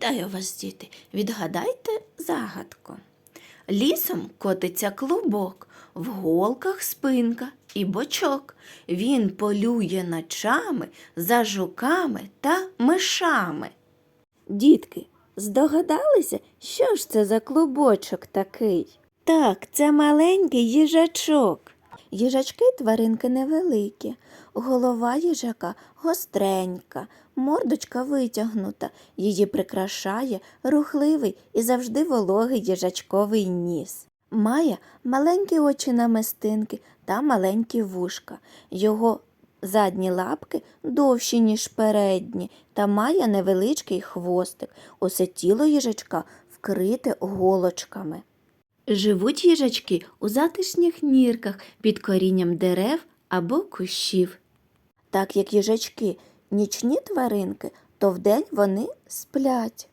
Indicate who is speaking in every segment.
Speaker 1: Вітаю вас, діти! Відгадайте загадку. Лісом котиться клубок, в голках спинка і бочок. Він полює ночами за жуками та мишами. Дітки, здогадалися, що ж це за клубочок такий? Так, це маленький їжачок. Їжачки тваринки невеликі, голова їжака гостренька, мордочка витягнута, її прикрашає рухливий і завжди вологий їжачковий ніс. Має маленькі очі намистинки та маленькі вушка. Його задні лапки довші, ніж передні, та має невеличкий хвостик. Усе тіло їжачка вкрите голочками. Живуть їжачки у затишних нірках під корінням дерев або кущів. Так як їжачки нічні тваринки, то вдень вони сплять.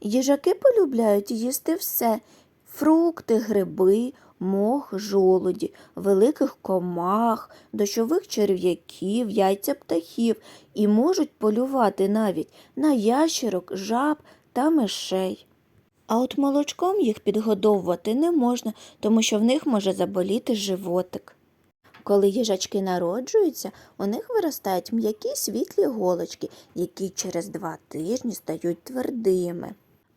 Speaker 1: Їжаки полюбляють їсти все фрукти, гриби, мох, жолуді, великих комах, дощових черв'яків, яйця птахів і можуть полювати навіть на ящерок, жаб та мишей. А от молочком їх підгодовувати не можна, тому що в них може заболіти животик. Коли їжачки народжуються, у них виростають м'які світлі голочки, які через два тижні стають твердими.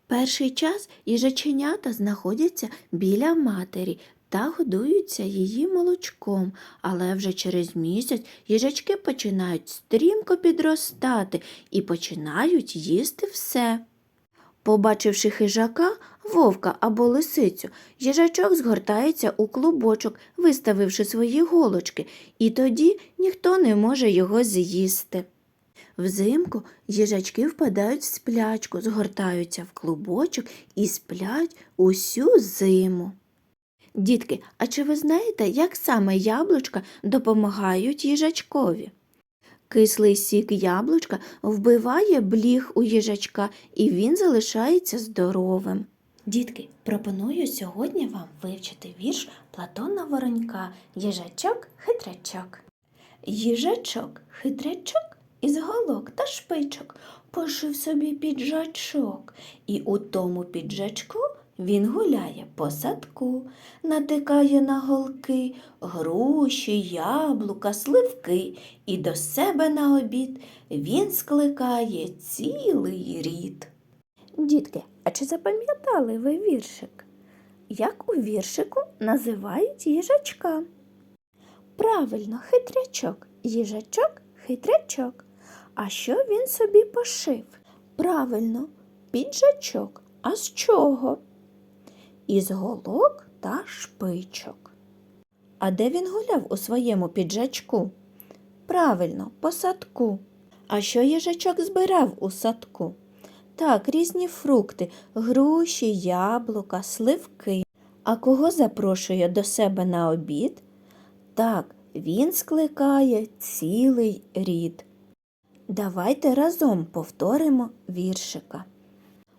Speaker 1: Перший час їжаченята знаходяться біля матері та годуються її молочком, але вже через місяць їжачки починають стрімко підростати і починають їсти все. Побачивши хижака, вовка або лисицю, їжачок згортається у клубочок, виставивши свої голочки, і тоді ніхто не може його з'їсти. Взимку їжачки впадають в сплячку, згортаються в клубочок і сплять усю зиму. Дітки, а чи ви знаєте, як саме яблучка допомагають їжачкові? Кислий сік яблучка вбиває бліг у їжачка, і він залишається здоровим. Дітки, пропоную сьогодні вам вивчити вірш Платона Воронька Їжачок-хитрячок. Їжачок, хитрячок із голок та шпичок пошив собі піджачок, і у тому піджачку він гуляє по садку, натикає на голки груші, яблука, сливки, і до себе на обід він скликає цілий рід. Дітки, а чи запам'ятали ви віршик? Як у віршику називають їжачка? Правильно, хитрячок, їжачок, хитрячок. А що він собі пошив? Правильно, піджачок. А з чого? Із голок та шпичок. А де він гуляв у своєму піджачку? Правильно, по садку. А що їжачок збирав у садку? Так, різні фрукти, груші, яблука, сливки. А кого запрошує до себе на обід? Так, він скликає цілий рід. Давайте разом повторимо віршика.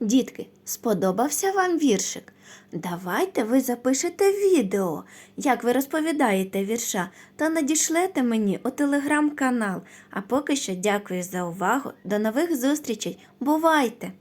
Speaker 1: Дітки, сподобався вам віршик? Давайте ви запишете відео, як ви розповідаєте вірша, та надішлете мені у телеграм-канал. А поки що дякую за увагу. До нових зустрічей. Бувайте!